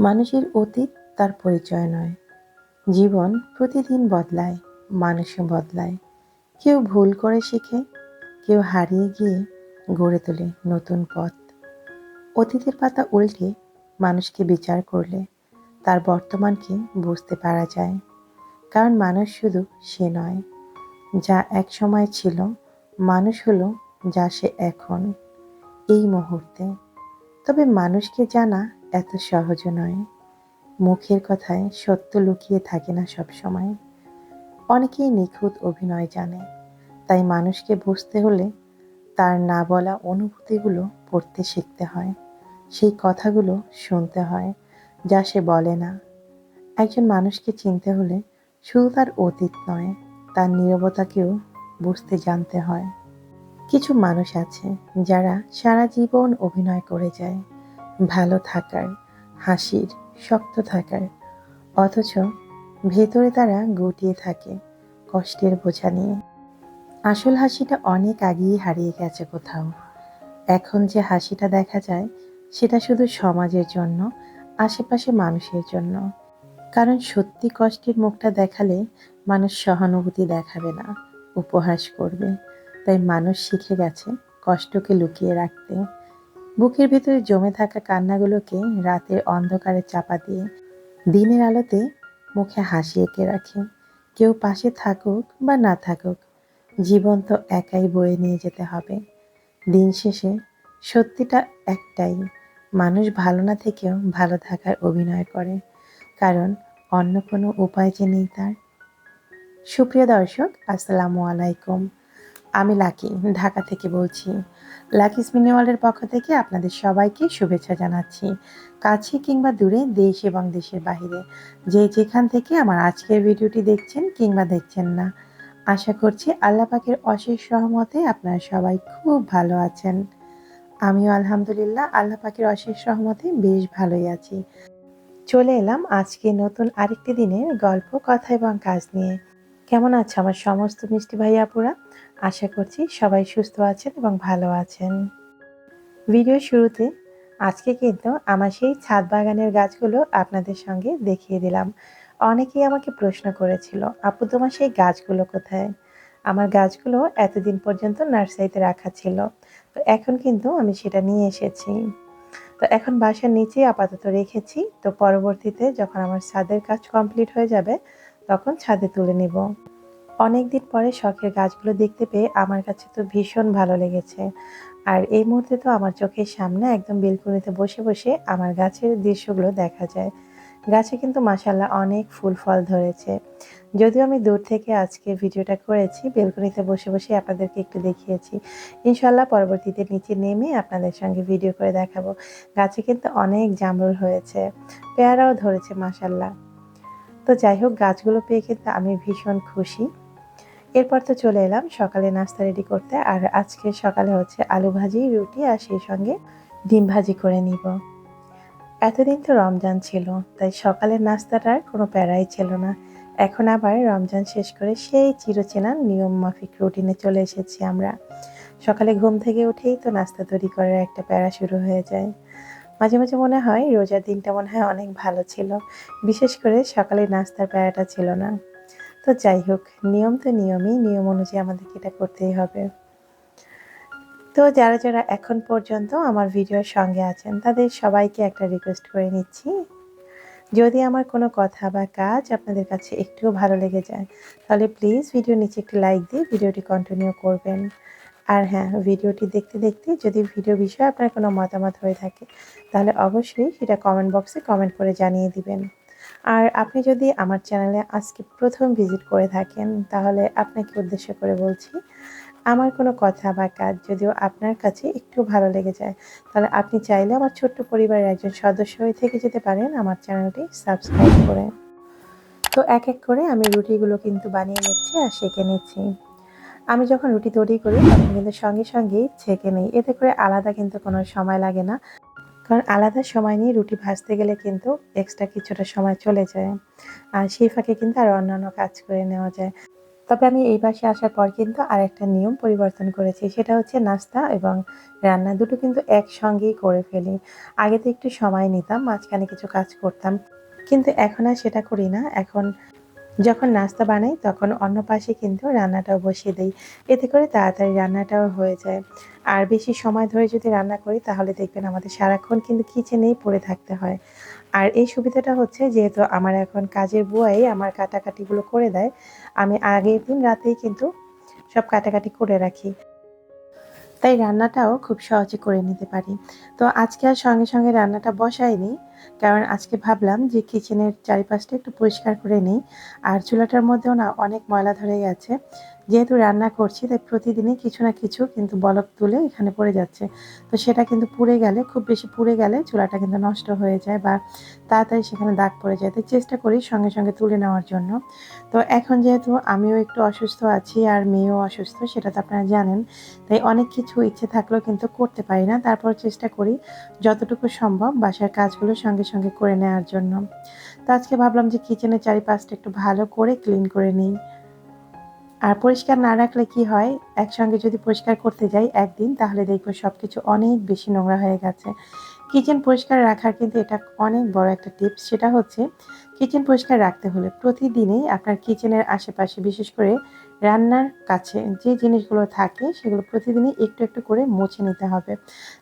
মানুষের অতীত তার পরিচয় নয়। জীবন প্রতিদিন বদলায়, মানুষও বদলায়। কেউ ভুল করে শিখে, কেউ হারিয়ে গিয়ে গড়ে তোলে নতুন পথ। অতীতের পাতা উল্টে মানুষকে বিচার করলে তার বর্তমানকে বুঝতে পারা যায়। কারণ মানুষ শুধু সে নয়, যা এক সময় ছিল, মানুষ হলো যা সে এখন। এই মুহূর্তে। তবে মানুষকে জানা এত সহজ নয়। মুখের কথায় সত্য লুকিয়ে থাকে না সব সময়। অনেকেই নিখুঁত অভিনয় জানে, তাই মানুষকে বুঝতে হলে তার না বলা অনুভূতিগুলো পড়তে শিখতে হয়। সেই কথাগুলো শুনতে হয়, যা সে বলে না। একজন মানুষকে চিনতে হলে শুধু তার অতীত নয়, তার নীরবতাকেও বুঝতে জানতে হয়। কিছু মানুষ আছে যারা সারা জীবন অভিনয় করে যায়। ভালো থাকার, হাসির, শক্ত থাকার। অথচ ভেতরে তারা গুটিয়ে থাকে কষ্টের বোঝা নিয়ে। আসল হাসিটা অনেক আগেই হারিয়ে গেছে কোথাও। এখন যে হাসিটা দেখা যায়, সেটা শুধু সমাজের জন্য, আশেপাশে মানুষের জন্য। কারণ সত্যি কষ্টের মুখটা দেখালে মানুষ সহানুভূতি দেখাবে না, উপহাস করবে। তাই মানুষ শিখে গেছে কষ্টকে লুকিয়ে রাখতে। বুকের ভেতরে জমে থাকা কান্নাগুলোকে রাতের অন্ধকারে চাপা দিয়ে দিনের আলোতে মুখে হাসি এঁকে রাখে। কেউ পাশে থাকুক বা না থাকুক, জীবন তো একাই বয়ে নিয়ে যেতে হবে। দিন শেষে সত্যিটা একটাই, মানুষ ভালো না থেকেও ভালো থাকার অভিনয় করে। কারণ অন্য কোনো উপায় যে নেই তার। সুপ্রিয় দর্শক, আসসালামু আলাইকুম। আমি লাকি, ঢাকা থেকে বলছি লাকি স্মিনিওয়ালের পক্ষ থেকে আপনাদের সবাইকে শুভেচ্ছা জানাচ্ছি। কাছে কিংবা দূরে দেশ এবং দেশের বাইরে যে যেখান থেকে আমার আজকের ভিডিওটি দেখছেন কিংবা দেখছেন না, আশা করছি আল্লাহ পাকের অশেষ সহমতে আপনারা সবাই খুব ভালো আছেন। আমিও আলহামদুলিল্লাহ আল্লাহ পাকের অশেষ সহমতে বেশ ভালোই আছি। চলে এলাম আজকে নতুন আরেকটি দিনের গল্প, কথা এবং কাজ নিয়ে। কেমন আছে আমার সমস্ত মিষ্টি ভাই আপুরা? আশা করছি সবাই সুস্থ আছেন এবং ভালো আছেন। ভিডিও শুরুতে আজকে কিন্তু আমার সেই ছাদ বাগানের গাছগুলো আপনাদের সঙ্গে দেখিয়ে দিলাম। অনেকেই আমাকে প্রশ্ন করেছিল, আপু, তোমার সেই গাছগুলো কোথায়? আমার গাছগুলো এতদিন পর্যন্ত নার্সারিতে রাখা ছিল, তো এখন কিন্তু আমি সেটা নিয়ে এসেছি। তো এখন বাসার নিচেই আপাতত রেখেছি, তো পরবর্তীতে যখন আমার ছাদের কাজ কমপ্লিট হয়ে যাবে তখন ছাদে তুলে নিব। অনেক দিন পরে শখের গাছগুলো দেখতে পেয়ে আমার কাছে তো ভীষণ ভালো লেগেছে। আর এই মুহূর্তে তো আমার চোখের সামনে একদম বেলকুনিতে বসে বসে আমার গাছের দৃশ্যগুলো দেখা যায়। গাছে কিন্তু মাসাল্লাহ অনেক ফুল ফল ধরেছে। যদিও আমি দূর থেকে আজকে ভিডিওটা করেছি, বেলকনিতে বসে বসে আপনাদেরকে একটু দেখিয়েছি। ইনশাল্লাহ পরবর্তীতে নিচে নেমে আপনাদের সঙ্গে ভিডিও করে দেখাবো। গাছে কিন্তু অনেক জামরুল হয়েছে। পেয়ারাও ধরেছে মাসাল্লাহ তো যাই হোক, গাছগুলো পেয়ে কিন্তু আমি ভীষণ খুশি। এরপর তো চলে এলাম সকালে নাস্তা রেডি করতে, আর আজকে সকালে হচ্ছে আলু ভাজি, রুটি, আর সেই সঙ্গে ডিম ভাজি করে নিব। এতদিন তো রমজান ছিল, তাই সকালের নাস্তাটার কোনো প্যারাই ছিল না। এখন আবার রমজান শেষ করে সেই চিরচেনা নিয়ম মাফিক রুটিনে চলে এসেছি আমরা। সকালে ঘুম থেকে উঠেই তো নাস্তা তৈরি করার একটা প্যারা শুরু হয়ে যায়। মাঝে মাঝে মনে হয় রোজার দিনটা মনে হয় অনেক ভালো ছিল। বিশেষ করে সকালে নাস্তার প্যারাটা ছিল না। তো যাই হোক, নিয়ম তো নিয়মই, নিয়ম অনুযায়ী আমাদেরকে এটা করতেই হবে। তো যারা যারা এখন পর্যন্ত আমার ভিডিওর সঙ্গে আছেন, তাদের সবাইকে একটা রিকোয়েস্ট করে নিচ্ছি। যদি আমার কোনো কথা বা কাজ আপনাদের কাছে একটুও ভালো লেগে যায়, তাহলে প্লিজ ভিডিও নিচে একটি লাইক দিয়ে ভিডিওটি কন্টিনিউ করবেন। আর হ্যাঁ ভিডিওটি দেখতে দেখতে যদি ভিডিও বিষয়ে আপনার কোনো মতামত হয়ে থাকে, তাহলে অবশ্যই সেটা কমেন্ট বক্সে কমেন্ট করে জানিয়ে দিবেন। আর আপনি যদি আমার চ্যানেলে আজকে প্রথম ভিজিট করে থাকেন, তাহলে আপনাকে উদ্দেশ্য করে বলছি, আমার কোনো কথা বা কাজ যদিও আপনার কাছে একটু ভালো লেগে যায়, তাহলে আপনি চাইলে আমার ছোট্ট পরিবারের একজন সদস্য হয়ে থেকে যেতে পারেন আমার চ্যানেলটি সাবস্ক্রাইব করে। তো এক এক করে আমি রুটিগুলো কিন্তু বানিয়ে নিচ্ছি আর সেঁকে নিচ্ছি। আমি যখন রুটি তৈরি করি, তখন কিন্তু সঙ্গে সঙ্গেই ছেঁকে নিই। এতে করে আলাদা কিন্তু কোনো সময় লাগে না। কারণ আলাদা সময় নিয়ে রুটি ভাজতে গেলে কিন্তু এক্সট্রা কিছুটা সময় চলে যায়। আর সেই ফাঁকে কিন্তু আর অন্যান্য কাজ করে নেওয়া যায়। তবে আমি এই পাশে আসার পর কিন্তু আর একটা নিয়ম পরিবর্তন করেছি, সেটা হচ্ছে নাস্তা এবং রান্না দুটো কিন্তু একসঙ্গেই করে ফেলি। আগে তো একটু সময় নিতাম, মাঝখানে কিছু কাজ করতাম। কিন্তু এখন আর সেটা করি না। এখন যখন নাস্তা বানাই, তখন অন্য পাশে কিন্তু রান্নাটাও বসিয়ে দিই। এতে করে তাড়াতাড়ি রান্নাটাও হয়ে যায়। আর বেশি সময় ধরে যদি রান্না করি, তাহলে দেখবেন আমাদের সারাক্ষণ কিন্তু কিচেনেই পড়ে থাকতে হয়। আর এই সুবিধাটা হচ্ছে, যেহেতু আমার এখন কাজের বুয়াই আমার কাটাকাটিগুলো করে দেয়, আমি আগের দিন রাতেই কিন্তু সব কাটাকাটি করে রাখি। তাই রান্নাটাও খুব সহজে করে নিতে পারি। তো আজকে আর সঙ্গে সঙ্গে রান্নাটা বসাইনি, কারণ আজকে ভাবলাম যে কিচেনের চারিপাশটা একটু পরিষ্কার করে নিই। আর চুলাটার মধ্যেও না অনেক ময়লা ধরে গেছে। যেহেতু রান্না করছি, তাই প্রতিদিনই কিছু না কিছু কিন্তু বলক তুলে এখানে পড়ে যাচ্ছে। তো সেটা কিন্তু পুড়ে গেলে, খুব বেশি পুড়ে গেলে চুলাটা কিন্তু নষ্ট হয়ে যায় বা তাড়াতাড়ি সেখানে দাগ পড়ে যায়। তাই চেষ্টা করি সঙ্গে সঙ্গে তুলে নেওয়ার জন্য। তো এখন যেহেতু আমিও একটু অসুস্থ আছি আর মেয়েও অসুস্থ, সেটা তো আপনারা জানেন, তাই অনেক কিছু ইচ্ছে থাকলেও কিন্তু করতে পারি না। তারপর চেষ্টা করি যতটুকু সম্ভব বাসার কাজগুলো সঙ্গে সঙ্গে করে নেওয়ার জন্য। তো আজকে ভাবলাম যে কিচেনের চারিপাশটা একটু ভালো করে ক্লিন করে নিই। আর পরিষ্কার না রাখলে কি হয়? একসঙ্গে যদি পরিষ্কার করতে যাই একদিন, তাহলে দেখব সব কিছু অনেক বেশি নোংরা হয়ে গেছে। কিচেন পরিষ্কার রাখার কিন্তু এটা অনেক বড় একটা টিপস। সেটা হচ্ছে, কিচেন পরিষ্কার রাখতে হলে প্রতিদিনই আপনার কিচেনের আশেপাশে বিশেষ করে রান্নার কাছে যে জিনিসগুলো থাকে সেগুলো প্রতিদিনই একটু একটু করে মুছে নিতে হবে।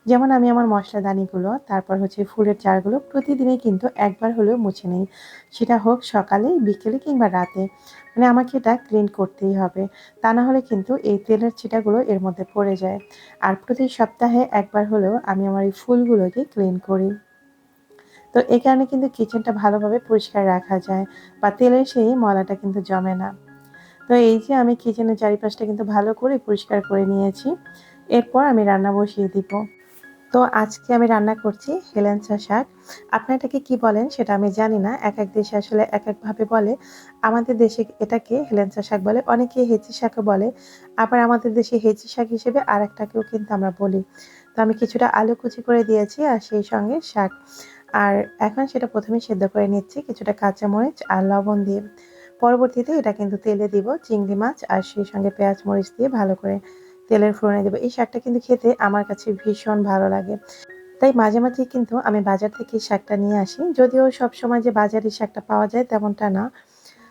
যেমন আমি আমার মশলাদানিগুলো তারপর হচ্ছে ফুলের চারগুলো প্রতিদিনই কিন্তু একবার হলেও মুছে নিই। সেটা হোক সকালে, বিকেলে কিংবা রাতে। মানে আমাকে এটা ক্লিন করতেই হবে। তা না হলে কিন্তু এই তেলের ছিটাগুলো এর মধ্যে পড়ে যায়। আর প্রতি সপ্তাহে একবার হলেও আমি আমার এই ফুলগুলোকে ক্লিন করি। তো এই কারণে কিন্তু কিচেনটা ভালোভাবে পরিষ্কার রাখা যায় বা তেলের সেই ময়লাটা কিন্তু জমে না। তো এই যে আমি কিচেনের চারিপাশটা কিন্তু ভালো করে পরিষ্কার করে নিয়েছি, এরপর আমি রান্না বসিয়ে দিব। তো আজকে আমি রান্না করছি হেলেঞ্চা শাক। আপনার এটাকে কি বলেন সেটা আমি জানি না। এক এক দেশে আসলে এক একভাবে বলে। আমাদের দেশে এটাকে হেলেঞ্চা শাক বলে, অনেকে হেঁচি শাকও বলে। আবার আমাদের দেশে হেঁচি শাক হিসেবে আর একটাকেও কিন্তু আমরা বলি। তো আমি কিছুটা আলু কুচি করে দিয়েছি আর সেই সঙ্গে শাক। আর এখন সেটা প্রথমে সেদ্ধ করে নিচ্ছি কিছুটা কাঁচামরিচ আর লবণ দিয়ে। পরবর্তীতে এটা কিন্তু তেলে দিব, চিংড়ি মাছ আর সেই সঙ্গে পেঁয়াজ মরিচ দিয়ে ভালো করে তেলের ফোড়নে দেবো। এই শাকটা কিন্তু খেতে আমার কাছে ভীষণ ভালো লাগে। তাই মাঝে মাঝে কিন্তু আমি বাজার থেকে শাকটা নিয়ে আসি। যদিও সব সময় যে বাজারে শাকটা পাওয়া যায় তেমনটা না।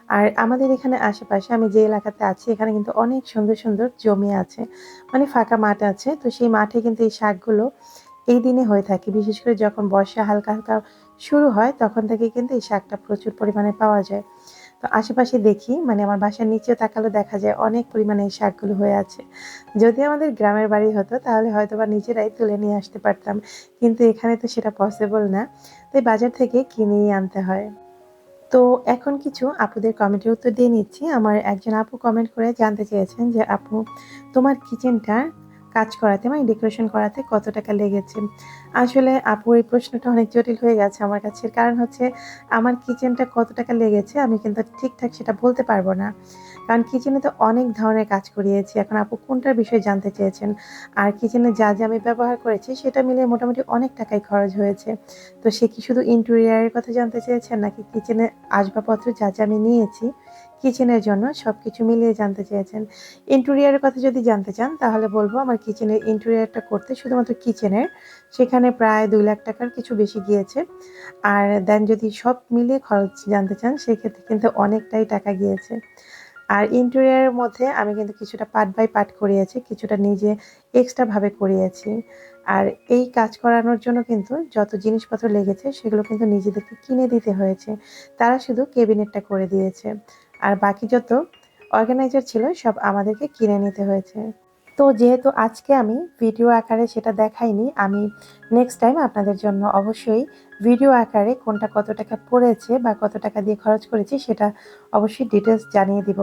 আর আমাদের এখানে আশেপাশে, আমি যে এলাকাতে আছি, এখানে কিন্তু অনেক সুন্দর সুন্দর জমি আছে মানে ফাঁকা মাঠ আছে। তো সেই মাঠে কিন্তু এই শাকগুলো এই দিনে হয়ে থাকে। বিশেষ করে যখন বর্ষা হালকা হালকা শুরু হয়, তখন থেকে কিন্তু এই শাকটা প্রচুর পরিমাণে পাওয়া যায়। তো আশেপাশে দেখি মানে আমার বাসার নিচেও তাকালে দেখা যায় অনেক পরিমাণে এই শাকগুলো হয়ে আছে। যদি আমাদের গ্রামের বাড়ি হতো, তাহলে হয়তো বা নিজেরাই তুলে নিয়ে আসতে পারতাম। কিন্তু এখানে তো সেটা পসিবল না। তাই বাজার থেকে কিনেই আনতে হয়। তো এখন কিছু আপুদের কমেন্টের উত্তর দিয়ে নিচ্ছি। আমার একজন আপু কমেন্ট করে জানতে চেয়েছেন যে, আপু, তোমার কিচেনটা কাজ করাতে মানে ডেকোরেশন করাতে কত টাকা লেগেছে। আসলে আপুর এই প্রশ্নটা অনেক জটিল হয়ে গেছে আমার কাছে। কারণ হচ্ছে, আমার কিচেনটা কত টাকা লেগেছে আমি কিন্তু ঠিকঠাক সেটা বলতে পারব না। কারণ কিচেনে তো অনেক ধরনের কাজ করিয়েছি। এখন আপু, কোনটার বিষয়ে জানতে চেয়েছেন? আর কিচেনে যা যা আমি ব্যবহার করেছি, সেটা মিলে মোটামুটি অনেক টাকাই খরচ হয়েছে। তো সে কি শুধু ইন্টেরিয়ারের কথা জানতে চেয়েছেন, নাকি কিচেনে আসবাবপত্র যা যা আমি নিয়েছি কিচেনের জন্য সব কিছু মিলিয়ে জানতে চেয়েছেন। ইন্টেরিয়ারের কথা যদি জানতে চান, তাহলে বলব আমার কিচেনের ইন্টেরিয়ারটা করতে শুধুমাত্র কিচেনের সেখানে প্রায় দুই লাখ টাকার কিছু বেশি গিয়েছে। আর দেন যদি সব মিলিয়ে খরচ জানতে চান, সেক্ষেত্রে কিন্তু অনেকটাই টাকা গিয়েছে। আর ইন্টেরিয়ারের মধ্যে আমি কিন্তু কিছুটা পার্ট বাই পার্ট করিয়েছি, কিছুটা নিজে এক্সট্রাভাবে করিয়েছি। আর এই কাজ করানোর জন্য কিন্তু যত জিনিসপত্র লেগেছে, সেগুলো কিন্তু নিজেদেরকে কিনে দিতে হয়েছে। তারা শুধু কেবিনেটটা করে দিয়েছে। আর বাকি যত অর্গানাইজার ছিল, সব আমাদেরকে কিনে নিতে হয়েছে। তো যেহেতু আজকে আমি ভিডিও আকারে সেটা দেখাইনি, আমি নেক্সট টাইম আপনাদের জন্য অবশ্যই ভিডিও আকারে কোনটা কত টাকা পড়েছে বা কত টাকা দিয়ে খরচ করেছি সেটা অবশ্যই ডিটেলস জানিয়ে দিব।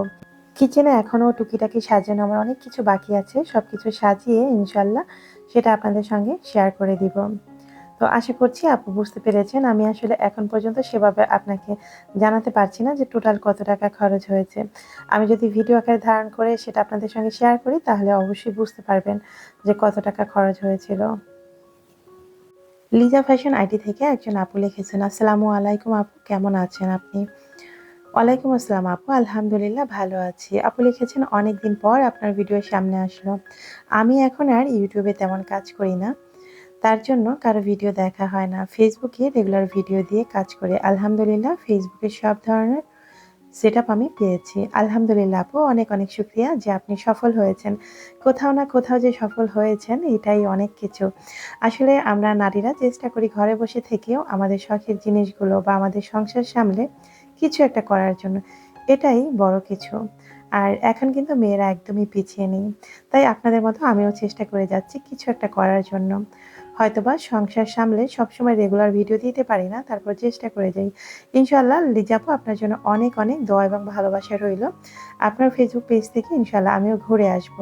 কিচেনে এখনও টুকিটাকি সাজানো আমার অনেক কিছু বাকি আছে সব কিছু সাজিয়ে ইনশাল্লাহ সেটা আপনাদের সঙ্গে শেয়ার করে দিব। তো আশা করছি আপু বুঝতে পেরেছেন। আমি আসলে এখন পর্যন্ত সেভাবে আপনাকে জানাতে পারছি না যে টোটাল কত টাকা খরচ হয়েছে। আমি যদি ভিডিও আকারে ধারণ করে সেটা আপনাদের সঙ্গে শেয়ার করি, তাহলে অবশ্যই বুঝতে পারবেন যে কত টাকা খরচ হয়েছিল। লিজা ফ্যাশন আইডি থেকে একজন আপু লিখেছেন, আসসালামু আলাইকুম আপু, কেমন আছেন আপনি? ওয়ালাইকুম আসসালাম আপু, আলহামদুলিল্লাহ ভালো আছি। আপু লিখেছেন অনেক দিন পর আপনার ভিডিও সামনে আসলো। আমি এখন আর ইউটিউবে তেমন কাজ করি না। তার জন্য কারও ভিডিও দেখা হয় না। ফেসবুকে রেগুলার ভিডিও দিয়ে কাজ করে। আলহামদুলিল্লাহ ফেসবুকে সব ধরনের সেট আমি পেয়েছি। আলহামদুলিল্লাহ আপু, অনেক অনেক শুক্রিয়া যে আপনি সফল হয়েছেন। কোথাও না কোথাও যে সফল হয়েছেন, এটাই অনেক কিছু। আসলে আমরা নারীরা চেষ্টা করি ঘরে বসে থেকেও আমাদের শখের জিনিসগুলো বা আমাদের সংসার সামলে কিছু একটা করার জন্য। এটাই বড় কিছু। আর এখন কিন্তু মেয়েরা একদমই পিছিয়ে নেই। তাই আপনাদের মতো আমিও চেষ্টা করে যাচ্ছি কিছু একটা করার জন্য। হয়তোবা সংসার সামলে সবসময় রেগুলার ভিডিও দিতে পারি না, তারপর চেষ্টা করে যাই। ইনশাল্লাহ লিজাপু আপনার জন্য অনেক অনেক দোয়া এবং ভালোবাসা রইল। আপনার ফেসবুক পেজ থেকে ইনশাল্লাহ আমিও ঘুরে আসব।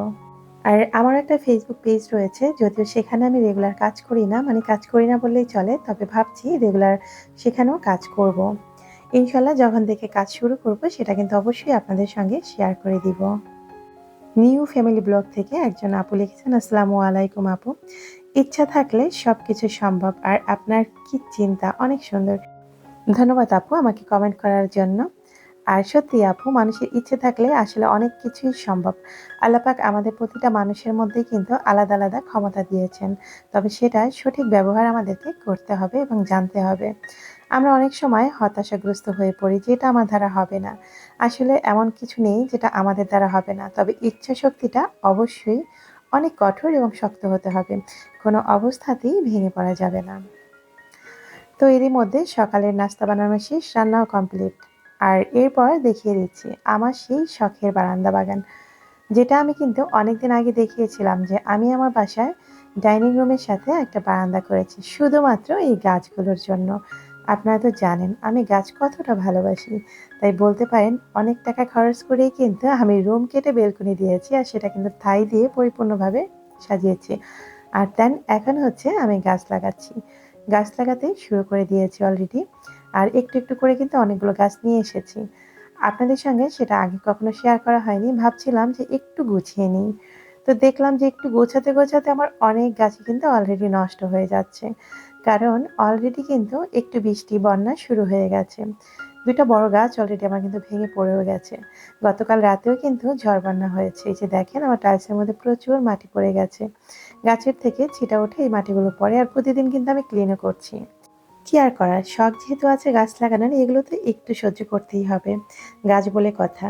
আর আমার একটা ফেসবুক পেজ রয়েছে, যদিও সেখানে আমি রেগুলার কাজ করি না মানে কাজ করি না বললেই চলে, তবে ভাবছি রেগুলার সেখানেও কাজ করব। ইনশাল্লাহ যখন থেকে কাজ শুরু করব, সেটা কিন্তু অবশ্যই আপনাদের সঙ্গে শেয়ার করে দিব। নিউ ফ্যামিলি ব্লগ থেকে একজন আপু লিখেছেন, আসসালামু আলাইকুম আপু। ইচ্ছা থাকলে সব কিছু সম্ভব আর আপনার কি চিন্তা? অনেক সুন্দর। ধন্যবাদ আপু আমাকে কমেন্ট করার জন্য। আর সত্যি আপু, মানুষের ইচ্ছে থাকলে আসলে অনেক কিছুই সম্ভব। আল্লাপাক আমাদের প্রতিটা মানুষের মধ্যেই কিন্তু আলাদা আলাদা ক্ষমতা দিয়েছেন। তবে সেটা সঠিক ব্যবহার আমাদেরকে করতে হবে এবং জানতে হবে। আমরা অনেক সময় হতাশাগ্রস্ত হয়ে পড়ি যেটা আমার দ্বারা হবে না। আসলে এমন কিছু নেই যেটা আমাদের দ্বারা হবে না। তবে ইচ্ছা শক্তিটা অবশ্যই অনেক কঠোর এবং শক্ত হতে হবে। কোনো অবস্থাতেই ভেঙে পড়া যাবে না। তো এরই মধ্যে সকালের নাস্তা বানানো শেষ, রান্নাও কমপ্লিট আর এরপর দেখিয়ে দিচ্ছি আমার সেই শখের বারান্দা বাগান, যেটা আমি কিন্তু অনেকদিন আগে দেখিয়েছিলাম যে আমি আমার বাসায় ডাইনিং রুমের সাথে একটা বারান্দা করেছি, শুধুমাত্র এই গাছগুলোর জন্য। আপনারা তো জানেন, আমি গাছ কতটা ভালোবাসি। তাই বলতে পারেন, অনেক টাকা খরচ করেই কিন্তু আমি রুম কেটে বেলকনি দিয়েছি আর সেটা কিন্তু থাই দিয়ে পরিপূর্ণভাবে সাজিয়েছি। আর দেন এখন হচ্ছে আমি গাছ লাগাচ্ছি। গাছ লাগাতে শুরু করে দিয়েছি অলরেডি আর একটু একটু করে কিন্তু অনেকগুলো গাছ নিয়ে এসেছি। আপনাদের সঙ্গে সেটা আগে কখনো শেয়ার করা হয়নি, ভাবছিলাম যে একটু গুছিয়ে নিই। তো দেখলাম যে একটু গোছাতে গোছাতে আমার অনেক গাছই কিন্তু অলরেডি নষ্ট হয়ে যাচ্ছে। কারণ অলরেডি কিন্তু একটু বৃষ্টি, বন্যা শুরু হয়ে গেছে। দুটো বড় গাছ অলরেডি আমার কিন্তু ভেঙে পড়েও গেছে। গতকাল রাতেও কিন্তু ঝড় বন্যা হয়েছে। এই যে দেখেন, আমার টাইলসের মধ্যে প্রচুর মাটি পড়ে গেছে। গাছের থেকে ছিটা উঠে এই মাটিগুলো পড়ে আর প্রতিদিন কিন্তু আমি ক্লিনও করছি। কি আর করার? শখ যেহেতু আছে গাছ লাগানোর, এগুলো তো একটু সহ্য করতেই হবে। গাছ বলে কথা।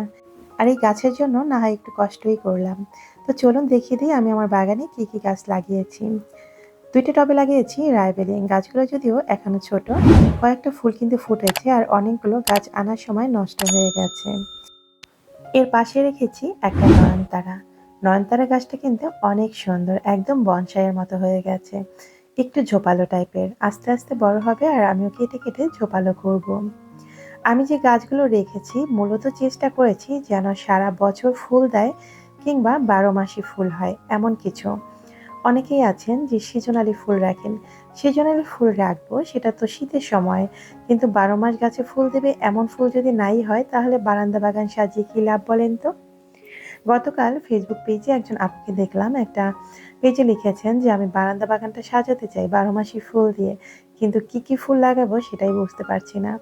আর এই গাছের জন্য না হয় একটু কষ্টই করলাম। তো চলুন দেখিয়ে দিই আমি আমার বাগানে কি কি গাছ লাগিয়েছি। দুইটা টবে লাগিয়েছি রায়বেলি গাছগুলো যদিও এখনও ছোট, কয়েকটা ফুল কিন্তু ফুটেছে আর অনেকগুলো গাছ আনার সময় নষ্ট হয়ে গেছে। এর পাশে রেখেছি একটা নয়নতারা। নয়নতারা গাছটা কিন্তু অনেক সুন্দর, একদম বনসাইয়ের মতো হয়ে গেছে। একটু ঝোপালো টাইপের, আস্তে আস্তে বড় হবে আর আমিও কেটে কেটে ঝোপালো করব। আমি যে গাছগুলো রেখেছি, মূলত চেষ্টা করেছি যেন সারা বছর ফুল দেয় কিংবা বারো মাসি ফুল হয়, এমন কিছু। অনেকেই আছেন যে সিজনালি ফুল রাখেন। সিজনালি ফুল রাখব, সেটা তো শীতের সময়। কিন্তু বারো মাস গাছে ফুল দেবে, এমন ফুল যদি নাই হয়, তাহলে বারান্দা বাগান সাজিয়ে কী লাভ বলেন তো? গতকাল ফেসবুক পেজে একজন আপুকে দেখলাম, একটা পেজে লিখেছেন যে, আমি বারান্দা বাগানটা সাজাতে চাই বারো মাসি ফুল দিয়ে। কিন্তু কি কি ফুল লাগাবো সেটাই বুঝতে পারছি না।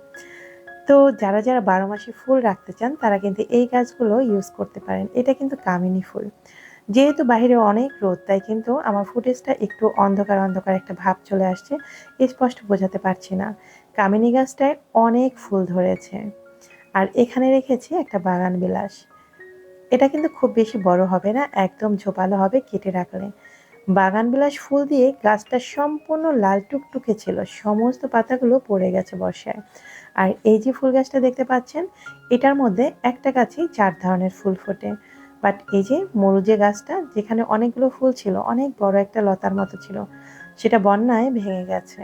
তো যারা যারা বারো মাসি ফুল রাখতে চান, তারা কিন্তু এই গাছগুলো ইউজ করতে পারেন। এটা কিন্তু কামিনী ফুল। যেহেতু বাইরে অনেক রোদ, তাই কিন্তু আমার ফুটেজটা একটু অন্ধকার অন্ধকার একটা ভাব চলে আসছে স্পষ্ট বোঝাতে পারছি না। কামিনী গাছটায় অনেক ফুল ধরেছে আর এখানে রেখেছি একটা বাগান বিলাস। এটা কিন্তু খুব বেশি বড় হবে না, একদম ঝোপালো হবে কেটে রাখলে। বাগান বিলাস ফুল দিয়ে গাছটা সম্পূর্ণ লাল টুকটুকে ছিল, সমস্ত পাতাগুলো পড়ে গেছে বর্ষায়। আর এই যে ফুল গাছটা দেখতে পাচ্ছেন, এটার মধ্যে একটা গাছেই চার ধরনের ফুল ফোটে। বাট এই যে মরুজে গাছটা, যেখানে অনেকগুলো ফুল ছিল, অনেক বড় একটা লতার মতো ছিল, সেটা বন্যায় ভেঙে গেছে।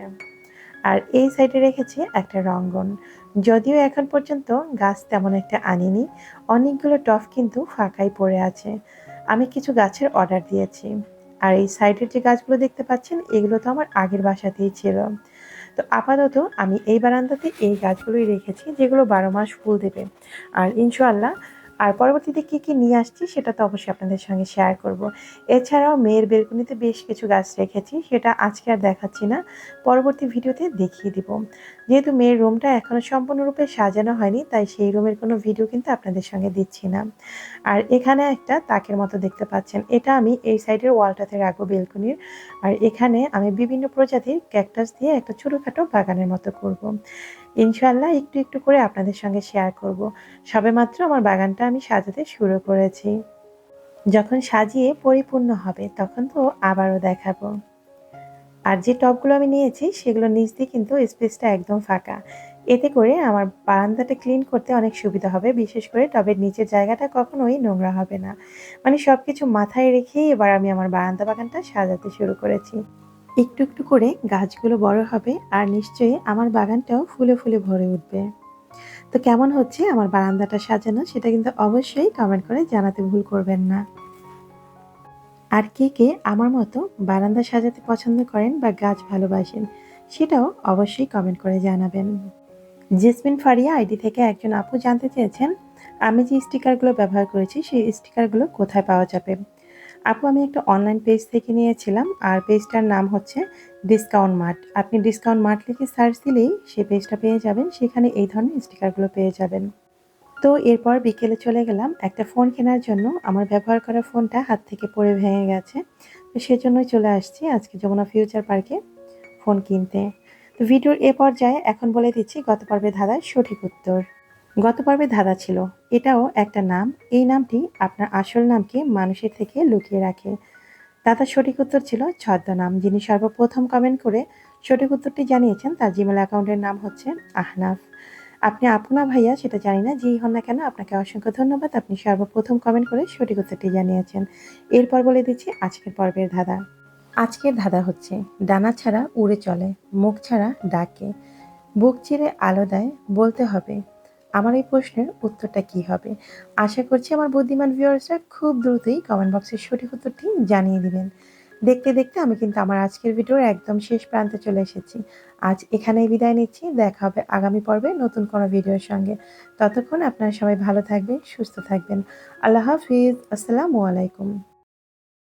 আর এই সাইডে রেখেছি একটা রঙ্গন। যদিও এখন পর্যন্ত গাছ তেমন একটা আনিনি, অনেকগুলো টফ কিন্তু ফাঁকাই পড়ে আছে। আমি কিছু গাছের অর্ডার দিয়েছি। আর এই সাইডের যে গাছগুলো দেখতে পাচ্ছেন, এগুলো তো আমার আগের বাসাতেই ছিল। তো আপাতত আমি এই বারান্দাতে এই গাছগুলোই রেখেছি, যেগুলো বারো মাস ফুল দেবে। আর ইনশাআল্লাহ আর পরবর্তীতে কী কী নিয়ে আসছি সেটা তো অবশ্যই আপনাদের সঙ্গে শেয়ার করব। এছাড়াও মেয়ের বেলকুনিতে বেশ কিছু গাছ রেখেছি, সেটা আজকে আর দেখাচ্ছি না। পরবর্তী ভিডিওতে দেখিয়ে দিব। যেহেতু মেয়ের রুমটা এখনও সম্পূর্ণরূপে সাজানো হয়নি, তাই সেই রুমের কোনো ভিডিও কিন্তু আপনাদের সঙ্গে দিচ্ছি না। আর এখানে একটা তাকের মতো দেখতে পাচ্ছেন। এটা আমি এই সাইডের ওয়ালটাতে রাখব বেলকুনির। আর এখানে আমি বিভিন্ন প্রজাতির ক্যাকটাস দিয়ে একটা ছোটোখাটো বাগানের মতো করব। ইনশাল্লাহ একটু একটু করে আপনাদের সঙ্গে শেয়ার করব। সবেমাত্র আমার বাগানটা আমি সাজাতে শুরু করেছি। যখন সাজিয়ে পরিপূর্ণ হবে, তখন তো আবারও দেখাবো। আর যে টবগুলো আমি নিয়েছি, সেগুলো নিচ দিয়ে কিন্তু স্পেসটা একদম ফাঁকা। এতে করে আমার বারান্দাটা ক্লিন করতে অনেক সুবিধা হবে। বিশেষ করে টবের নিচের জায়গাটা কখনোই নোংরা হবে না। মানে সব কিছু মাথায় রেখেই এবার আমি আমার বারান্দা বাগানটা সাজাতে শুরু করেছি। একটু একটু করে গাছগুলো বড় হবে আর নিশ্চয়ই আমার বাগানটাও ফুলে ফুলে ভরে উঠবে। তো কেমন হচ্ছে আমার বারান্দাটা সাজানো সেটা কিন্তু অবশ্যই কমেন্ট করে জানাতে ভুল করবেন না। আর কে কে আমার মতো বারান্দা সাজাতে পছন্দ করেন বা গাছ ভালোবাসেন সেটাও অবশ্যই কমেন্ট করে জানাবেন। জেসমিন ফারিয়া আইডি থেকে একজন আপু জানতে চেয়েছেন, আমি যে স্টিকারগুলো ব্যবহার করেছি সেই স্টিকারগুলো কোথায় পাওয়া যাবে? আপু, আমি একটা অনলাইন পেজ থেকে নিয়েছিলাম, আর পেজটার নাম হচ্ছে ডিসকাউন্ট মার্ট আপনি ডিসকাউন্ট মার্ট লিখে সার্চ দিলেই সেই পেজটা পেয়ে যাবেন, সেখানে এই ধরনের স্টিকারগুলো পেয়ে যাবেন। তো এরপর বিকেলে চলে গেলাম, একটা ফোন কেনার জন্য। আমার ব্যবহার করা ফোনটা হাত থেকে পড়ে ভেঙে গেছে। তো সেজন্যই চলে আসছি আজকে যমুনা ফিউচার পার্কে ফোন কিনতে। তো ভিডিওর এ পর্যায়ে এখন বলে দিচ্ছি গত পর্বে ধাঁধার সঠিক উত্তর। গত পর্বে ধাঁধা ছিল। এটাও একটা নাম। এই নামটি আপনার আসল নামকে মানুষের থেকে লুকিয়ে রাখে। দাদার সঠিক উত্তর ছিল ছদ্মনাম, যিনি সর্বপ্রথম কমেন্ট করে সঠিক উত্তরটি জানিয়েছেন তার জিমেল অ্যাকাউন্টের নাম হচ্ছে আহনাফ। আপনি আপনা ভাইয়া, সেটা জানি না, যেই হন না কেন আপনাকে অসংখ্য ধন্যবাদ। আপনি সর্বপ্রথম কমেন্ট করে সঠিক উত্তরটি জানিয়েছেন। এরপর বলে দিচ্ছি আজকের পর্বের ধাঁধা। আজকের ধাঁধা হচ্ছে, ডানা ছাড়া উড়ে চলে, মুখ ছাড়া ডাকে। বুক চিরে আলো দেয়, বলতে হবে আমার এই প্রশ্নের উত্তরটা কি হবে? আশা করছি আমার বুদ্ধিমান ভিউয়ার্সরা খুব দ্রুতই কমেন্ট বক্সের সঠিক উত্তরটি জানিয়ে দিবেন। দেখতে দেখতে আমি কিন্তু আমার আজকের ভিডিওর একদম শেষ প্রান্তে চলে এসেছি। আজ এখানেই বিদায় নিচ্ছি। দেখা হবে আগামী পর্বে নতুন কোনো ভিডিওর সঙ্গে। ততক্ষণ আপনারা সবাই ভালো থাকবেন, সুস্থ থাকবেন। আল্লাহ হাফিজ। আসসালামু আলাইকুম।